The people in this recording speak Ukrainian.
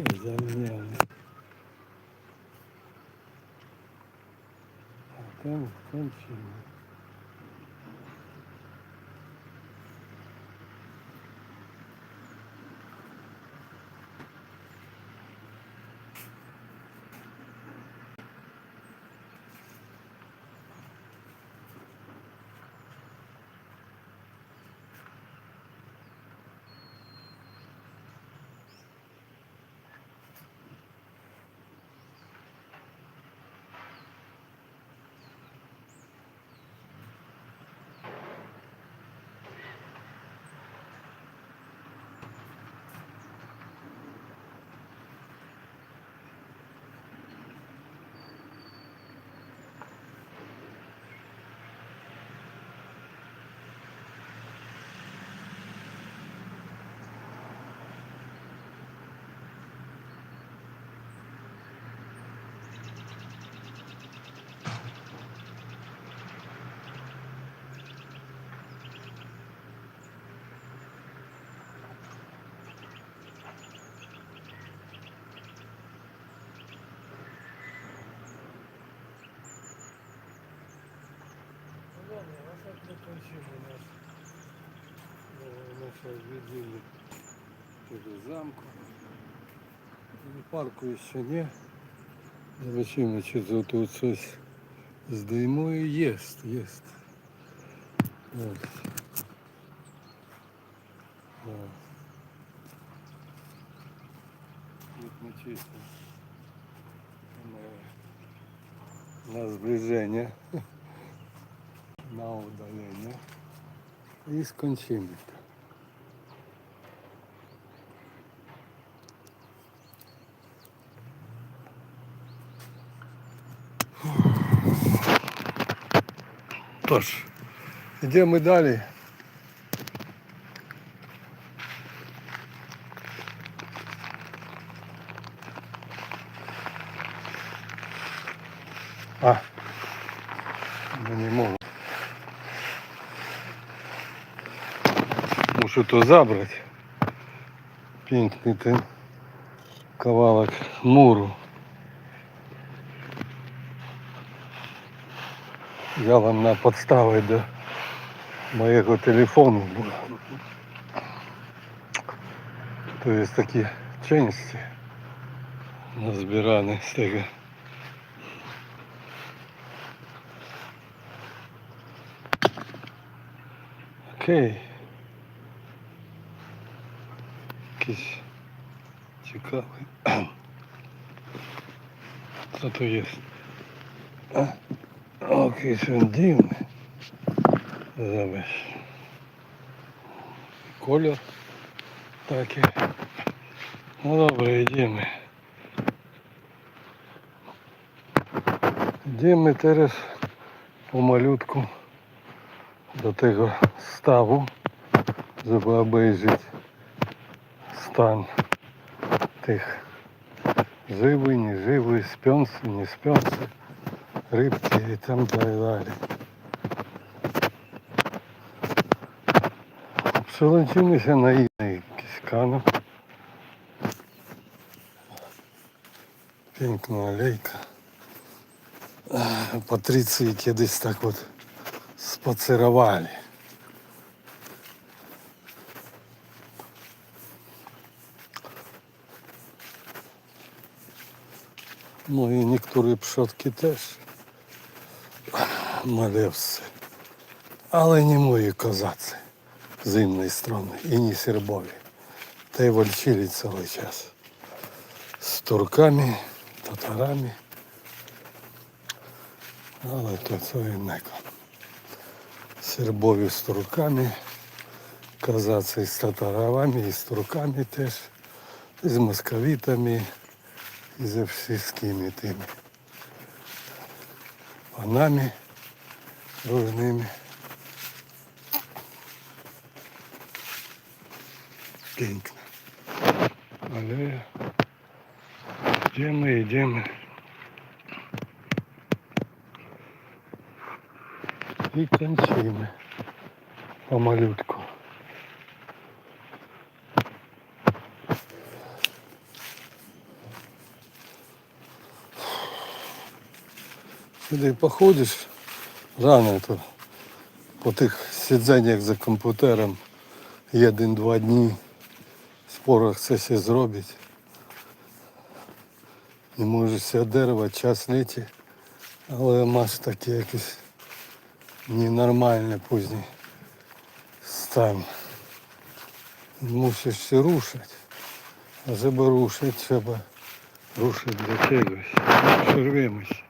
Все, заміняли. А там кончено. Ну Так закінчив у нас наше відділення через замку. Парку еще не. Зачем что тут щось з димою єсть, єсть. От. От. Вот. ми чисто. На сближение на удалення. І скончимо. Тож, йдемо далі. А, ну не можу. Мушу то забрати. Пінкний ten кавалок муру. Я вам на подстави до моєго телефону. То є такі ченці назбирані з того. Окей. Якийсь цікавий. Що то є? Окей, він дивний. Забиш. Колір такий. Ну добре, йдемо. Йдемо зараз по малютку до того ставу, обейжити стан тих живий, не живий, спенси, не спенси, рибки і там далі. Солончимося на інний кіскану. Пінкна алейка. Патриції кудись так от спацирували. Ну і некоторі пшотки теж малевці. Але не мої козаці зимної сторони і не сербові. Та й вольчили цілий час. З турками, татарами. Але то це інеко. Сербові з турками, козаці з татарами і з турками теж, і з московитами, і за всіми тими панами різними. Пінкно. Але йдемо, йдемо. І кончимо по Сюди походиш рано то по тих сидzenнях за комп'ютером один-два дні спорах це все зробить. І можеш ся дерева час літі, але маєш таке якесь ненормальне пізній стан. Мусиш все рушити. А щоб рушити, треба рушити до чогось. Що рвемось.